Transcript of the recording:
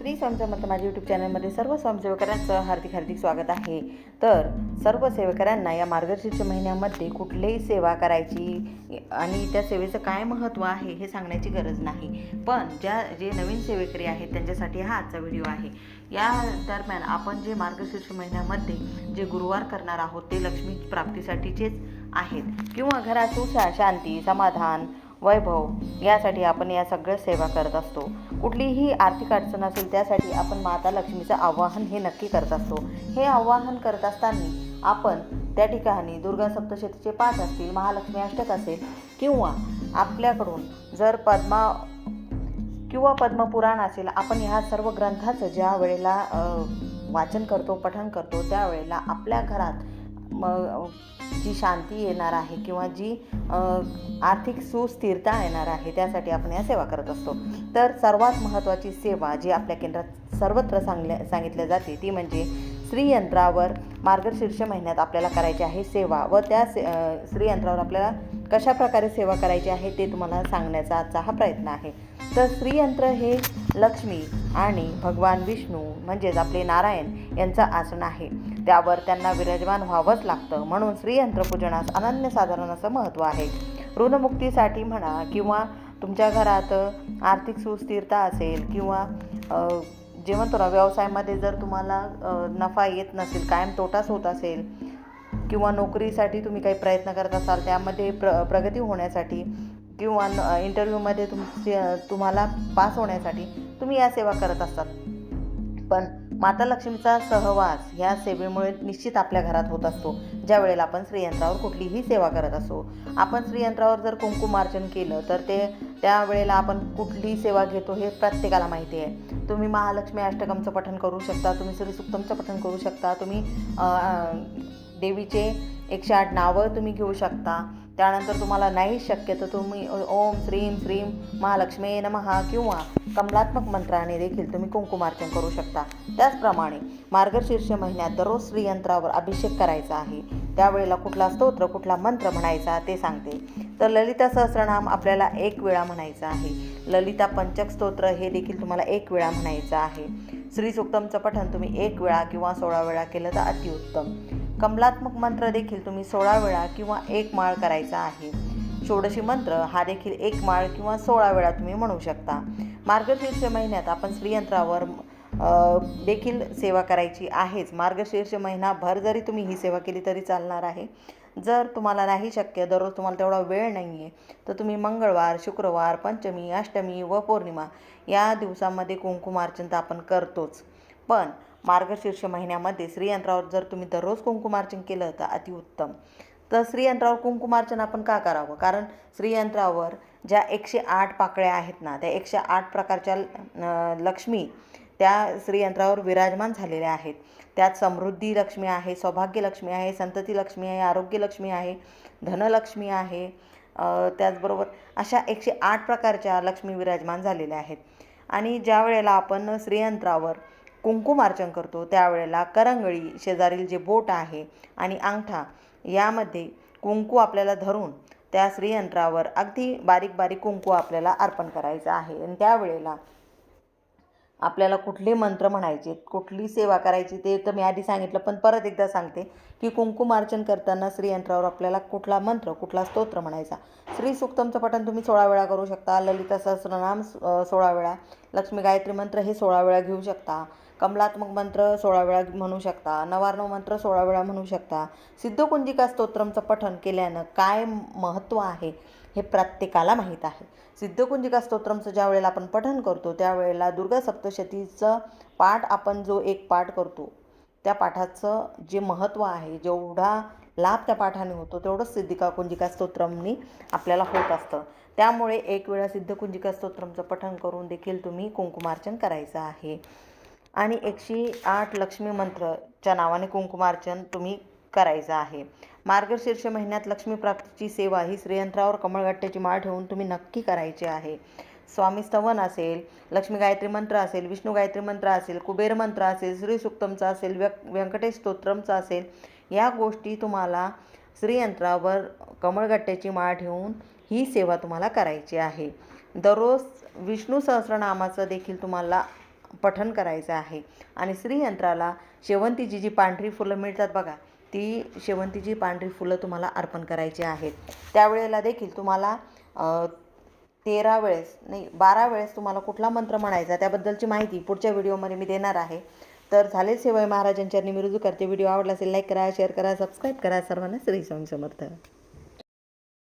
श्री स्वामीचं माझ्या यूट्यूब चॅनलमध्ये सर्व स्वयंसेवकरांचं हार्दिक हार्दिक स्वागत आहे. तर सर्व सेवकरांना या मार्गशीर्ष महिन्यामध्ये कुठलीही सेवा करायची आणि त्या सेवेचं काय महत्त्व आहे हे सांगण्याची गरज नाही. पण ज्या जे नवीन सेवेकरी आहेत त्यांच्यासाठी हा आजचा व्हिडिओ आहे. या दरम्यान आपण जे मार्गशीर्ष महिन्यामध्ये जे गुरुवार करणार आहोत ते लक्ष्मी प्राप्तीसाठीचेच आहेत. किंवा घरात सुख शांती समाधान वैभव यासाठी आपण या सगळ्या सेवा करत असतो. कुठलीही आर्थिक अडचण असेल त्यासाठी आपण माता लक्ष्मीचं आवाहन हे नक्की करत असतो. हे आवाहन करत असताना आपण त्या ठिकाणी दुर्गा सप्तशतीचे पाठ असतील महालक्ष्मी अष्टक असेल किंवा आपल्याकडून जर पद्मा किंवा पद्मपुराण असेल आपण ह्या सर्व ग्रंथाचं ज्या वेळेला वाचन करतो पठण करतो त्यावेळेला आपल्या घरात मग जी शांती येणार आहे किंवा जी आर्थिक सुस्थिरता येणार आहे त्यासाठी आपण या सेवा करत असतो. तर सर्वात महत्त्वाची सेवा जी आपल्या केंद्रात सर्वत्र सांगल्या सांगितल्या जाते ती म्हणजे स्त्रीयंत्रावर मार्गशीर्ष महिन्यात आपल्याला करायची आहे सेवा व त्या से स्त्रीयंत्रावर आपल्याला कशा प्रकारे सेवा करायची आहे ते तुम्हाला सांगण्याचा आजचा हा प्रयत्न आहे. तर स्त्रीयंत्र हे लक्ष्मी आणि भगवान विष्णू म्हणजेच आपले नारायण यांचं आसन आहे. त्यावर त्यांना विराजमान व्हावंच लागतं. म्हणून श्रीयंत्रपूजनास अनन्यसाधारण असं महत्त्व आहे. ऋणमुक्तीसाठी म्हणा किंवा तुमच्या घरात आर्थिक सुस्थिरता असेल किंवा अ, जे म्हणतो ना व्यवसायामध्ये जर तुम्हाला नफा येत नसेल कायम तोटाच होत असेल किंवा नोकरीसाठी तुम्ही काही प्रयत्न करत असाल त्यामध्ये प्र प्रगती होण्यासाठी किंवा इंटरव्ह्यूमध्ये तुमचे तुम्हाला पास होण्यासाठी तुम्ही या सेवा करत असतात. पण माता लक्ष्मीचा सहवास ह्या सेवेमुळे निश्चित आपल्या घरात होत असतो. ज्या वेळेला आपण श्रीयंत्रावर कुठलीही सेवा करत असो. आपण श्रीयंत्रावर जर कुंकुमार्चन केलं तर ते त्यावेळेला आपण कुठली सेवा घेतो हे प्रत्येकाला माहिती आहे. तुम्ही महालक्ष्मी अष्टकमचं पठण करू शकता तुम्ही श्रीसुक्तमचं पठण करू शकता तुम्ही देवीचे एकशे आठ नावं तुम्ही घेऊ शकता. त्यानंतर तुम्हाला नाही शक्य तर तुम्ही ओम श्रीम श्रीम महालक्ष्मी नमहा किंवा कमलात्मक मंत्राने देखील तुम्ही कुंकुमार्चन करू शकता. त्याचप्रमाणे मार्गशीर्ष महिन्यात दररोज श्रीयंत्रावर अभिषेक करायचा आहे. त्यावेळेला कुठला स्तोत्र कुठला मंत्र म्हणायचा ते सांगते. तर ललिता सहस्रनाम आपल्याला एक वेळा म्हणायचा आहे. ललिता पंचक स्तोत्र हे देखील तुम्हाला एक वेळा म्हणायचं आहे. श्री सुक्तमचं पठण तुम्ही एक वेळा किंवा सोळा वेळा केलं तर अतिउत्तम. कमलात्मक मंत्र देखील तुम्ही सोळा वेळा किंवा एक माळ करायचा आहे. षोडशी मंत्र हा देखील एक माळ किंवा सोळा वेळा तुम्ही म्हणू शकता. मार्गशीर्ष महिन्यात आपण श्रीयंत्रावर देखील सेवा करायची आहेच. मार्गशीर्ष महिनाभर जरी तुम्ही ही सेवा केली तरी चालणार आहे. जर तुम्हाला नाही शक्य दररोज तुम्हाला तेवढा वेळ नाही आहे तर तुम्ही मंगळवार शुक्रवार पंचमी अष्टमी व पौर्णिमा या दिवसामध्ये कुंकुमार्चन तर आपण करतोच. पण मार्गशीर्ष महिन्यामध्ये श्रीयंत्रावर जर तुम्ही दररोज कुंकुमार्चन केलं तर अतिउत्तम तर श्रीयंत्रावर कुंकुमार्चन आपण का करावं? कारण श्रीयंत्रावर ज्या एकशे आठ पाकळ्या आहेत ना त्या एकशे आठ प्रकारच्या लक्ष्मी त्या श्रीयंत्रावर विराजमान झालेल्या आहेत. त्यात समृद्धी लक्ष्मी आहे सौभाग्य लक्ष्मी आहे संतती लक्ष्मी आहे आरोग्य लक्ष्मी आहे धनलक्ष्मी आहे त्याचबरोबर अशा एकशे आठ प्रकारच्या लक्ष्मी विराजमान झालेल्या आहेत. आणि ज्या वेळेला आपण श्रीयंत्रावर कुंकुमार्चन करतो त्यावेळेला करंगळी शेजारील जे बोट आहे आणि अंगठा यामध्ये कुंकू आपल्याला धरून त्या श्रीयंत्रावर अगदी बारीक बारीक कुंकू आपल्याला अर्पण करायचं आहे. आणि त्यावेळेला आपल्याला कुठले मंत्र म्हणायचे कुठली सेवा करायची ते तर मी आधी सांगितलं पण परत एकदा सांगते की कुंकुमार्चन करताना श्रीयंत्रावर आपल्याला कुठला मंत्र कुठला स्तोत्र म्हणायचा. श्री सुक्तमचं पठण तुम्ही सोळा वेळा करू शकता ललिता सहस्रनाम सोळा वेळा लक्ष्मी गायत्री मंत्र हे सोळा वेळा घेऊ शकता कमलात्मक मंत्र सोळा वेळा म्हणू शकता नवार्णव मंत्र सोळा वेळा म्हणू शकता. सिद्धकुंजिका स्तोत्रमचं पठण केल्यानं काय महत्त्व आहे? हे प्रत्येकाला माहीत आहे. सिद्धकुंजिका स्तोत्रमचं ज्या वेळेला आपण पठन करतो त्यावेळेला दुर्गा सप्तशतीचं पाठ आपण जो एक पाठ करतो त्या पाठाचं जे महत्त्व आहे जेवढा लाभ त्या पाठाने होतो तेवढंच सिद्धिका कुंजिका स्तोत्रमनी आपल्याला होत असतं. त्यामुळे एक वेळा सिद्धकुंजिका स्तोत्रमचं पठण करून देखील तुम्ही कुंकुमार्चन करायचं आहे. आणि एकशे आठ लक्ष्मी मंत्रच्या नावाने कुंकुमार्चन तुम्ही करायचं आहे. मार्गशीर्ष महिन्यात लक्ष्मी प्राप्तीची सेवा ही श्रीयंत्रावर कमळगट्ट्याची माळ ठेवून तुम्ही नक्की करायची आहे. स्वामी स्तवन असेल लक्ष्मी गायत्री मंत्र असेल विष्णू गायत्री मंत्र असेल कुबेर मंत्र असेल श्री सुक्तमचा असेल व्यक व्यंकटेश स्तोत्रमचा असेल या गोष्टी तुम्हाला श्रीयंत्रावर कमळगट्ट्याची माळ ठेवून ही सेवा तुम्हाला करायची आहे. दररोज विष्णू सहस्रनामाचं देखील तुम्हाला पठन करायचं आहे. आणि श्रीयंत्राला शेवंतीची जी पांढरी फुलं मिळतात बघा ती शेवंतीची पांढरी फुलं तुम्हाला अर्पण करायची आहेत. त्यावेळेला देखील तुम्हाला तेरा वेळेस नाही बारा वेळेस तुम्हाला कुठला मंत्र म्हणायचा त्याबद्दलची माहिती पुढच्या व्हिडिओमध्ये मी देणार आहे. तर झाले सेवाय महाराजांच्या मी रुजू करते. व्हिडिओ आवडला असेल लाईक करा शेअर करा सबस्क्राईब करा. सर्वांना श्री स्वामी समर्थ.